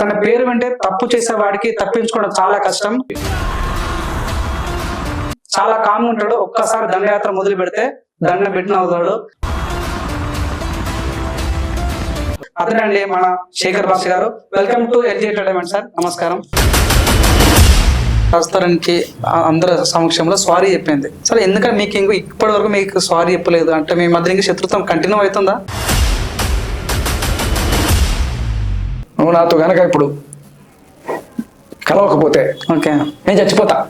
తన పేరు వింటే తప్పు చేసే వాడికి తప్పించుకోవడం చాలా కష్టం. చాలా కామ్ ఉంటాడు. ఒక్కసారి దండయాత్ర మొదలు పెడితే దండ పెట్టిన అవుతాడు. అతనండి మన శేఖర్ భాష గారు. Welcome to LG entertainment sir నమస్కారం. రాస్తారానికి అందరి సమక్షంలో సారీ చెప్పింది. సరే ఎందుకంటే మీకు ఇంకో ఇప్పటి వరకు మీకు సారీ చెప్పలేదు. అంటే మీ మధ్య ఇంకా శత్రుత్వం కంటిన్యూ అవుతుందా? నువ్వు నాతో గనక ఇప్పుడు కలవకపోతే ఓకే. నేను చచ్చిపోతా.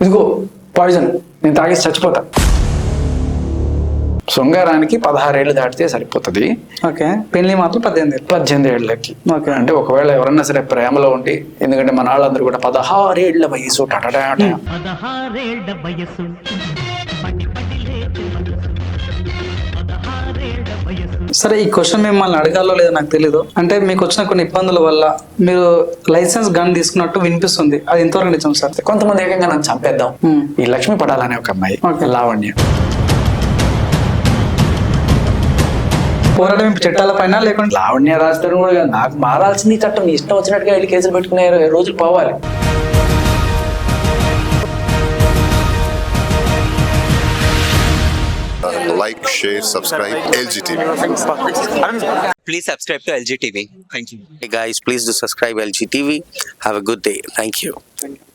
ఇదిగో పాయిజన్. నేను తాగేసి చచ్చిపోతా. శృంగారానికి పదహారేళ్ళు దాటితే సరిపోతుంది. ఓకే. పెళ్ళి మాత్రం పద్దెనిమిది ఏళ్ళు. పద్దెనిమిది ఏళ్ళకి. ఓకే. అంటే ఒకవేళ ఎవరన్నా సరే ప్రేమలో ఉండి ఎందుకంటే మన వాళ్ళందరూ కూడా పదహారేళ్ళ వయసు టటటాట. సరే ఈ క్వశ్చన్ మిమ్మల్ని అడగాలో లేదో నాకు తెలియదు అంటే మీకు వచ్చిన కొన్ని ఇబ్బందుల వల్ల మీరు లైసెన్స్ గన్ తీసుకున్నట్టు వినిపిస్తుంది. అది ఎంతవరకు నిజం సార్? కొంతమంది ఏకంగా నన్ను చంపేద్దాం. ఈ లక్ష్మి పడాలనే ఒక అమ్మాయి. ఓకే. లావణ్య. పోరాటం చట్టాల పైన లేకుంటే? లావణ్య రాస్తారు కూడా. నాకు మారాల్సింది చట్టం. ఇష్టం వచ్చినట్టుగా వెళ్ళి కేసులు పెట్టుకునే రోజులు పోవాలి. Like, share, subscribe. LGTV. please subscribe to LG TV. Thank you. Hey guys, please do subscribe LG TV. Have a good day. Thank you. Thank you.